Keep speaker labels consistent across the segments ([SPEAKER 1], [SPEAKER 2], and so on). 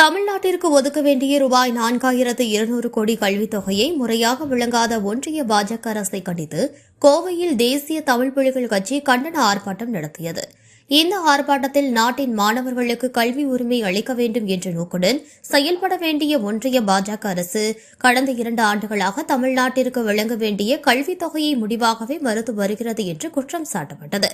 [SPEAKER 1] தமிழ்நாட்டிற்கு ஒதுக்க வேண்டிய ரூபாய் நான்காயிரத்து இருநூறு கோடி கல்வித் தொகையை முறையாக வழங்காத ஒன்றிய பாஜக அரசை கண்டித்து கோவையில் தேசிய தமிழ் புலிகள் கட்சி கண்டன ஆர்ப்பாட்டம் நடத்தியது. இந்த ஆர்ப்பாட்டத்தில் நாட்டின் மாணவர்களுக்கு கல்வி உரிமை அளிக்க வேண்டும் என்ற நோக்குடன் செயல்பட வேண்டிய ஒன்றிய பாஜக அரசு கடந்த இரண்டு ஆண்டுகளாக தமிழ்நாட்டிற்கு வழங்க வேண்டிய கல்வித் தொகையை முடிவாகவே மறுத்து வருகிறது என்று குற்றம் சாட்டப்பட்டது.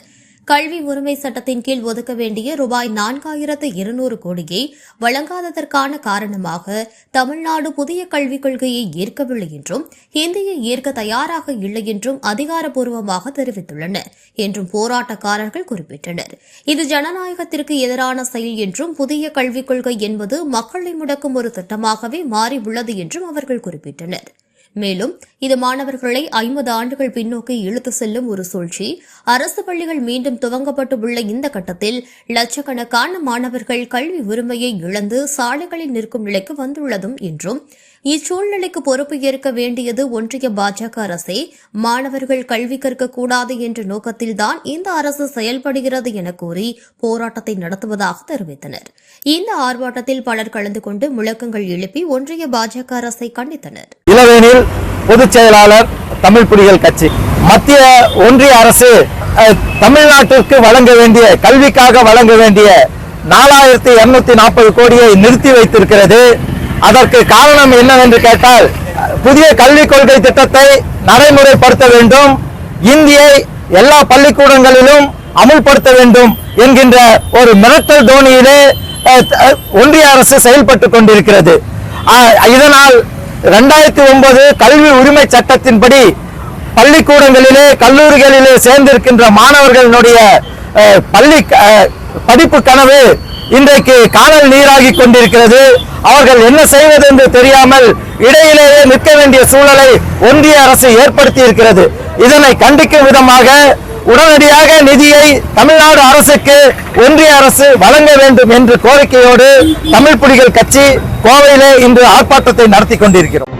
[SPEAKER 1] கல்வி உரிமை சட்டத்தின் கீழ் ஒதுக்க வேண்டிய ரூபாய் நான்காயிரத்து இருநூறு கோடியை வழங்காததற்கான காரணமாக தமிழ்நாடு புதிய கல்விக் கொள்கையை ஏற்கவில்லை என்றும் ஹிந்தியை ஏற்க தயாராக இல்லை என்றும் அதிகாரப்பூர்வமாக தெரிவித்துள்ளனர் என்றும் போராட்டக்காரர்கள் குறிப்பிட்டனர். இது ஜனநாயகத்திற்கு எதிரான செயல் என்றும் புதிய கல்விக் கொள்கை என்பது மக்களை முடக்கும் ஒரு திட்டமாகவே மாறியுள்ளது என்றும் அவர்கள் குறிப்பிட்டனர். மேலும் இது மாணவர்களை ஐம்பது ஆண்டுகள் பின்னோக்கி இழுத்து செல்லும் ஒரு சூழ்ச்சி. அரசு பள்ளிகள் மீண்டும் துவங்கப்பட்டு உள்ள இந்த கட்டத்தில் லட்சக்கணக்கான மாணவர்கள் கல்வி உரிமையை இழந்து சாலைகளில் நிற்கும் நிலைக்கு வந்துள்ளதும் என்றும் இச்சூழ்நிலைக்கு பொறுப்பு ஏற்க வேண்டியது ஒன்றிய பாஜக அரசே. மாணவர்கள் கல்வி கற்கக்கூடாது என்ற நோக்கத்தில்தான் இந்த அரசு செயல்படுகிறது என கூறி போராட்டத்தை நடத்துவதாக தெரிவித்தனர். இந்த ஆர்ப்பாட்டத்தில் பலர் கலந்து கொண்டு முழக்கங்கள் எழுப்பி ஒன்றிய பாஜக அரசை கண்டித்தனர்.
[SPEAKER 2] இளவேனில் பொதுச் செயலாளர் தமிழ் புலிகள் கட்சி. மத்திய ஒன்றிய அரசு தமிழ்நாட்டிற்கு வழங்க வேண்டிய கல்விக்காக வழங்க வேண்டிய நாலாயிரத்தி இருநூத்தி நாற்பது கோடியை நிறுத்தி வைத்திருக்கிறது. அதற்கு காரணம் என்னவென்று கேட்டால் புதிய கல்விக் கொள்கை திட்டத்தை நடைமுறைப்படுத்த வேண்டும். இந்தியை எல்லா பள்ளிக்கூடங்களிலும் அமுல்படுத்த வேண்டும் என்கின்ற ஒரு மிரட்டல் தோனியிலே ஒன்றிய அரசு செயல்பட்டுக் கொண்டிருக்கிறது. இதனால் ரெண்டாயிரத்தி ஒன்பது கல்வி உரிமை சட்டத்தின்படி பள்ளிக்கூடங்களிலே கல்லூரிகளிலே சேர்ந்திருக்கின்ற மாணவர்களினுடைய பள்ளி படிப்பு கனவு இன்றைக்கு காணல் நீராகி கொண்டிருக்கிறது. அவர்கள் என்ன செய்வது என்று தெரியாமல் இடையிலேயே நிற்க வேண்டிய சூழலை ஒன்றிய அரசு ஏற்படுத்தி இருக்கிறது இதனை கண்டிக்கும் விதமாக உடனடியாக நிதியை தமிழ்நாடு அரசுக்கு ஒன்றிய அரசு வழங்க வேண்டும் என்ற கோரிக்கையோடு தமிழ் புலிகள் கட்சி கோவையிலே இன்று ஆர்ப்பாட்டத்தை நடத்தி கொண்டிருக்கிறோம்.